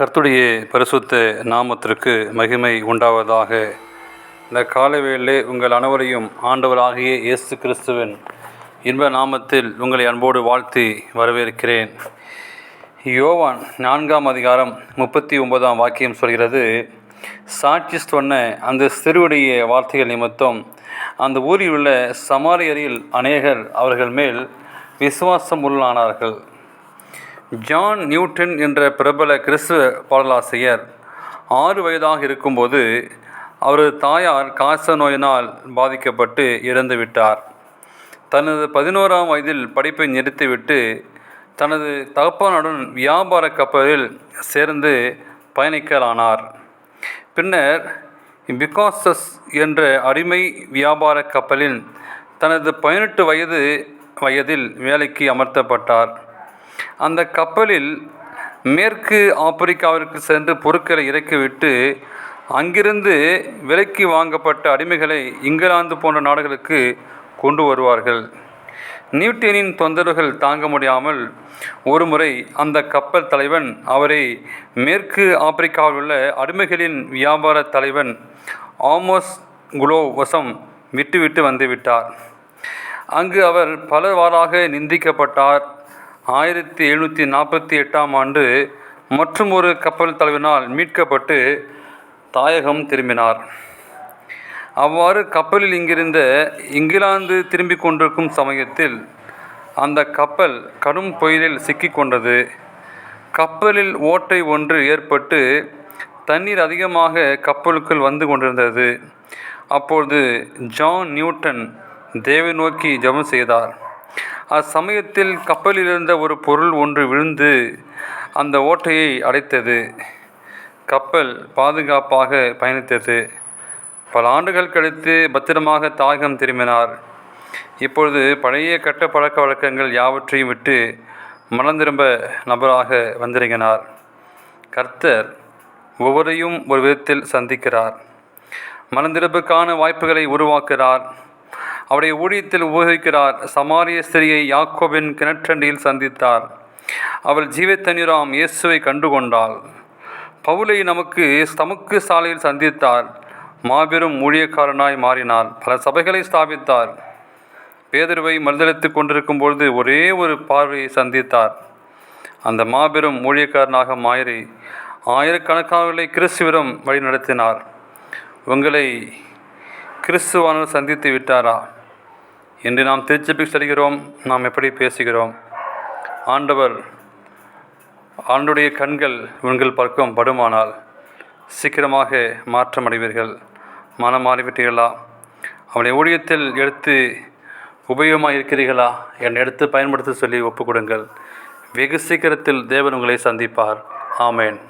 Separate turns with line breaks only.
கர்த்துடைய பரிசுத்த நாமத்திற்கு மகிமை உண்டாவதாக. இந்த காலவேளை உங்கள் அனைவரையும் ஆண்டவராகிய இயேசு கிறிஸ்துவின் இன்ப நாமத்தில் உங்களை அன்போடு வாழ்த்தி வரவேற்கிறேன். யோவான் நான்காம் அதிகாரம் முப்பத்தி ஒன்பதாம் வாக்கியம் சொல்கிறது சாட்சி சொன்ன அந்த சிறுவுடைய வார்த்தைகள் நிமித்தம் அந்த ஊரில் உள்ள சமாரியரில் அநேகர் அவர்கள் மேல் விசுவாசம் உள்ளானார்கள் ஜான் நியூட்டன் என்ற பிரபல கிறிஸ்துவ பாடலாசிரியர் ஆறு வயதாக இருக்கும்போது அவரது தாயார் காச நோயினால் பாதிக்கப்பட்டு இறந்துவிட்டார். தனது பதினோராம் வயதில் படிப்பை நிறுத்திவிட்டு தனது தகப்பனுடன் வியாபார கப்பலில் சேர்ந்து பயணிக்கலானார். பின்னர் பிகாசஸ் என்ற அடிமை வியாபார கப்பலில் தனது பதினெட்டு வயது வயதில் வேலைக்கு அமர்த்தப்பட்டார். அந்த கப்பலில் மேற்கு ஆப்பிரிக்காவிற்கு சென்று பொருட்களை இறக்கிவிட்டு அங்கிருந்து விலைக்கு வாங்கப்பட்ட அடிமைகளை இங்கிலாந்து போன்ற நாடுகளுக்கு கொண்டு வருவார்கள். நியூட்டனின் தொந்தரவுகள் தாங்க முடியாமல் ஒருமுறை அந்த கப்பல் தலைவன் அவரை மேற்கு ஆப்பிரிக்காவில் உள்ள அடிமைகளின் வியாபார தலைவன் ஆமோஸ் குலோ வசம் விட்டுவிட்டு வந்துவிட்டார் அங்கு அவர் பலவாறாக நிந்திக்கப்பட்டார். ஆயிரத்தி எழுநூற்றி நாற்பத்தி எட்டாம் ஆண்டு மற்றும் ஒரு கப்பல் தலைவினால் மீட்கப்பட்டு தாயகம் திரும்பினார். அவ்வாறு கப்பலில் இங்கிருந்த இங்கிலாந்து திரும்பிக் கொண்டிருக்கும் சமயத்தில் அந்த கப்பல் கடும் புயலில் சிக்கிக்கொண்டது கப்பலில் ஓட்டை ஒன்று ஏற்பட்டு தண்ணீர் அதிகமாக கப்பலுக்குள் வந்து கொண்டிருந்தது. அப்பொழுது ஜான் நியூட்டன் தேவை நோக்கி ஜபம் செய்தார். அச்சமயத்தில் கப்பலில் இருந்த ஒரு பொருள் ஒன்று விழுந்து அந்த ஓட்டையை அடைத்தது. கப்பல் பாதுகாப்பாக பயணித்தது. பல ஆண்டுகள் கழித்து பத்திரமாக தாயகம் திரும்பினார். இப்பொழுது பழைய கட்ட பழக்க வழக்கங்கள் யாவற்றையும் விட்டு மனம் திரும்ப நபராக வந்திறங்கினார். கர்த்தர் ஒவ்வொரையும் ஒரு விதத்தில் சந்திக்கிறார். மனந்திருப்புக்கான வாய்ப்புகளை உருவாக்குகிறார். அவருடைய ஊழியத்தில் உபயோகிக்கிறார் சமாரிய ஸ்திரியை யாக்கோபின் கிணற்றண்டியில் சந்தித்தார். அவள் ஜீவத்தனிராம் இயேசுவை கண்டுகொண்டாள். பவுலை நமக்கு தமக்கு சாலையில் சந்தித்தார். மாபெரும் ஊழியக்காரனாய் மாறினார். பல சபைகளை ஸ்தாபித்தார். பேதர்வை மறுதளித்து கொண்டிருக்கும் பொழுது ஒரே ஒரு பார்வையை சந்தித்தார். அந்த மாபெரும் ஊழியக்காரனாக மாறி ஆயிரக்கணக்கானவர்களை கிறிஸ்துவிடம் வழி நடத்தினார் உங்களை கிறிஸ்துவானவர் சந்தித்து விட்டாரா? இன்று நாம் திருச்சபைக்கு செல்கிறோம் நாம் எப்படி பேசுகிறோம்? ஆண்டவர் ஆண்டுடைய கண்கள் உங்கள் பக்கம் படுமானால் சீக்கிரமாக மாற்றம் அடைவீர்கள். மனம் மாறிவிட்டீர்களா? அவனை ஊழியத்தில் எடுத்து உபயோகமாக இருக்கிறீர்களா என்னை எடுத்து பயன்படுத்த சொல்லி ஒப்புக்கொடுங்கள். வெகு சீக்கிரத்தில் தேவன் உங்களை சந்திப்பார். ஆமேன்.